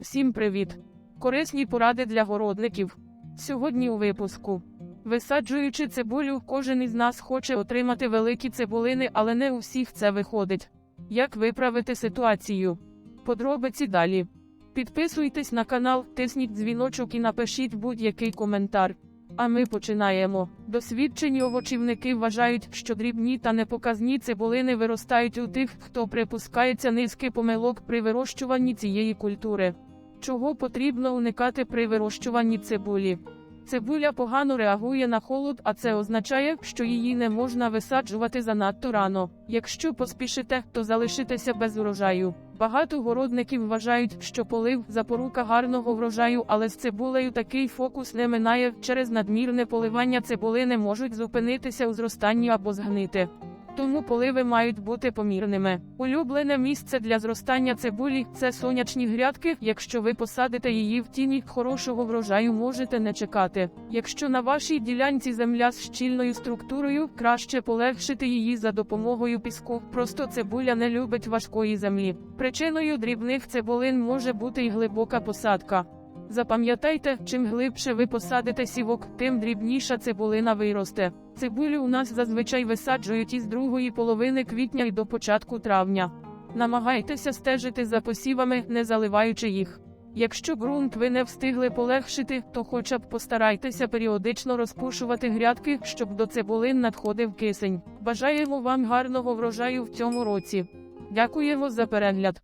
Всім привіт! Корисні поради для городників. Сьогодні у випуску. Висаджуючи цибулю, кожен із нас хоче отримати великі цибулини, але не у всіх це виходить. Як виправити ситуацію? Подробиці далі. Підписуйтесь на канал, тисніть дзвіночок і напишіть будь-який коментар. А ми починаємо. Досвідчені овочівники вважають, що дрібні та непоказні цибулини виростають у тих, хто припускається низки помилок при вирощуванні цієї культури. Чого потрібно уникати при вирощуванні цибулі? Цибуля погано реагує на холод, а це означає, що її не можна висаджувати занадто рано. Якщо поспішите, то залишитеся без урожаю. Багато городників вважають, що полив запорука гарного врожаю, але з цибулею такий фокус не минає. Через надмірне поливання цибулини можуть зупинитися у зростанні або згнити. Тому поливи мають бути помірними. Улюблене місце для зростання цибулі це сонячні грядки. Якщо ви посадите її в тіні, хорошого врожаю можете не чекати. Якщо на вашій ділянці земля з щільною структурою, краще полегшити її за допомогою піску. Просто цибуля не любить важкої землі. Причиною дрібних цибулин може бути й глибока посадка. Запам'ятайте, чим глибше ви посадите сівок, тим дрібніша цибулина виросте. Цибулю у нас зазвичай висаджують із другої половини квітня і до початку травня. Намагайтеся стежити за посівами, не заливаючи їх. Якщо ґрунт ви не встигли полегшити, то хоча б постарайтеся періодично розпушувати грядки, щоб до цибулин надходив кисень. Бажаємо вам гарного врожаю в цьому році. Дякуємо за перегляд.